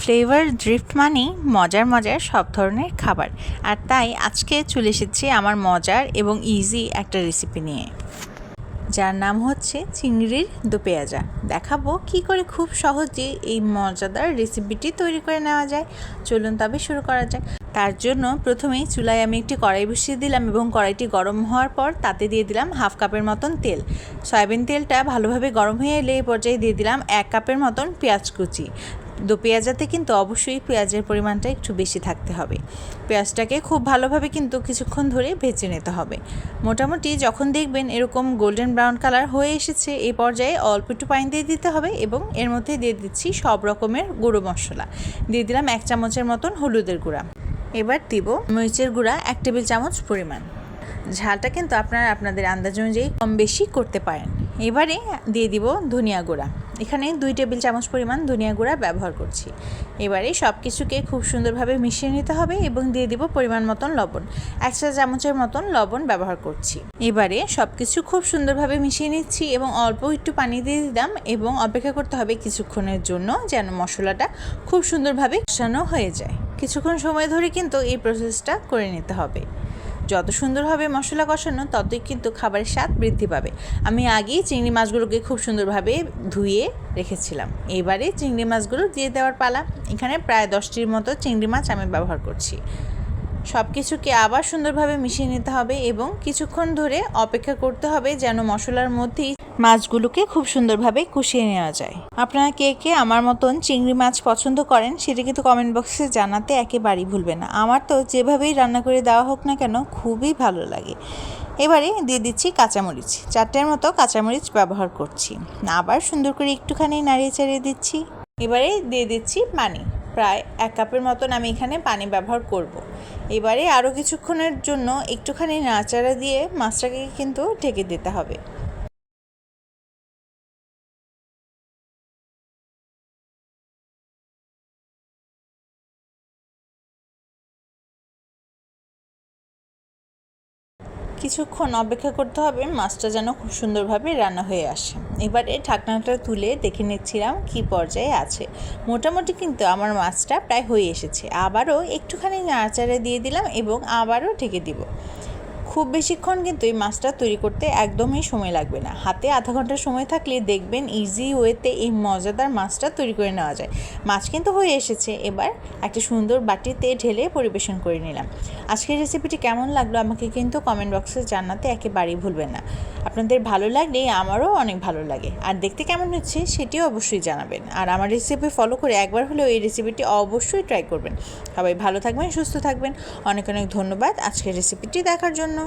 Flavour drift মানেই মজার মজার সব ধরনের খাবার। আর তাই আজকে চলে এসেছি আমার মজার এবং ইজি একটা রেসিপি নিয়ে। যার নাম হচ্ছে চিংড়ির দো পেঁয়াজা দেখাবো কি করে খুব সহজে এই মজাদার রেসিপিটি তৈরি করে নেওয়া যায়। চলুন তবে শুরু করা যাক। তার জন্য প্রথমেই চুলায় আমি একটি কড়াই বসিয়ে দিলাম এবং কড়াইটি গরম হওয়ার পর তাতে দিয়ে দিলাম হাফ কাপের মতন তেল। সয়াবিন তেলটা ভালোভাবে গরম হয়ে এলে এই পর্যায়ে দিয়ে দিলাম এক কাপের মতন পেঁয়াজ কুচি। দো পেঁয়াজাতে কিন্তু অবশ্যই পেঁয়াজের পরিমাণটা একটু বেশি থাকতে হবে। পেঁয়াজটাকে খুব ভালোভাবে কিন্তু কিছুক্ষণ ধরে ভেজে নিতে হবে। মোটামুটি যখন দেখবেন এরকম গোল্ডেন ব্রাউন কালার হয়ে এসেছে এই পর্যায়ে অল্প একটু পানি দিয়ে দিতে হবে এবং এর মধ্যে দিয়ে দিচ্ছি সব রকমের গুঁড়ো মশলা। দিয়ে দিলাম এক চামচের মতন হলুদের গুঁড়া। এবার দিব মরিচের গুঁড়া এক টেবিল চামচ পরিমাণ। ঝালটা কিন্তু আপনারা আপনাদের আন্দাজ অনুযায়ী কম বেশি করতে পারেন। এবারে দিয়ে দিব ধনিয়া গুঁড়া। এখানে দুই টেবিল চামচ পরিমাণ ধনিয়া গুঁড়া ব্যবহার করছি। এবারে সব কিছুকে খুব সুন্দরভাবে মিশিয়ে নিতে হবে এবং দিয়ে দিব পরিমাণ মতন লবণ। এক চা চামচের মতন লবণ ব্যবহার করছি। এবারে সব কিছু খুব সুন্দরভাবে মিশিয়ে নিচ্ছি এবং অল্প একটু পানি দিয়ে দিলাম এবং অপেক্ষা করতে হবে কিছুক্ষণের জন্য যেন মশলাটা খুব সুন্দরভাবে কষানো হয়ে যায়। কিছুক্ষণ সময় ধরে কিন্তু এই প্রসেসটা করে নিতে হবে। যত সুন্দরভাবে মশলা কষানো, ততই কিন্তু খাবারের স্বাদ বৃদ্ধি পাবে। আমি আগেই চিংড়ি মাছগুলোকে খুব সুন্দরভাবে ধুয়ে রেখেছিলাম। এবারে চিংড়ি মাছগুলো দিয়ে দেওয়ার পালা। এখানে প্রায় দশটির মতো চিংড়ি মাছ আমি ব্যবহার করছি। সব কিছুকে আবার সুন্দরভাবে মিশিয়ে নিতে হবে এবং কিছুক্ষণ ধরে অপেক্ষা করতে হবে যেন মশলার মধ্যেই মাছগুলোকে খুব সুন্দরভাবে কষিয়ে নেওয়া যায়। আপনারা কে কে আমার মতন চিংড়ি মাছ পছন্দ করেন, সেটা কিন্তু কমেন্ট বক্সে জানাতে একেবারেই ভুলবেন না। আমার তো যেভাবেই রান্না করে দেওয়া হোক না কেন, খুবই ভালো লাগে। এবারে দিয়ে দিচ্ছি কাঁচামরিচ। চারটের মতো কাঁচামরিচ ব্যবহার করছি। আবার সুন্দর করে একটুখানি নাড়িয়ে চাড়িয়ে দিচ্ছি। এবারে দিয়ে দিচ্ছি পানি। প্রায় এক কাপের মতন আমি এখানে পানি ব্যবহার করব। এবারে আরও কিছুক্ষণের জন্য একটুখানি নাড়াচাড়া দিয়ে মাছটাকে কিন্তু ঢেকে দিতে হবে। কিছুক্ষণ অপেক্ষা করতে হবে, মাছটা যেন খুব সুন্দরভাবে রান্না হয়ে আসে। এবারে ঢাকনাটা তুলে দেখে নিচ্ছিলাম কি পর্যায়ে আছে। মোটামুটি কিন্তু আমার মাছটা প্রায় হয়ে এসেছে। আবারও একটুখানি নাড়াচাড়া দিয়ে দিলাম এবং আবারও ঢেকে দিব। খুব বেশিক্ষণ কিন্তু এই মাছটা তৈরি করতে একদমই সময় লাগবে না। হাতে আধা ঘণ্টা সময় থাকলে দেখবেন ইজি ওয়েতে এই মজাদার মাছটা তৈরি করে নেওয়া যায়। মাছ কিন্তু হয়ে এসেছে। এবার একটা সুন্দর বাটিতে ঢেলে পরিবেশন করে নিলাম। আজকের রেসিপিটি কেমন লাগল আমাকে কিন্তু কমেন্ট বক্সে জানাতে একেবারেই ভুলবেন না। আপনাদের ভালো লাগলে আমারও অনেক ভালো লাগে। আর দেখতে কেমন হচ্ছে সেটিও অবশ্যই জানাবেন। আর আমার রেসিপি ফলো করে একবার হলেও এই রেসিপিটি অবশ্যই ট্রাই করবেন। সবাই ভালো থাকবেন, সুস্থ থাকবেন। অনেক অনেক ধন্যবাদ আজকের রেসিপিটি দেখার জন্য।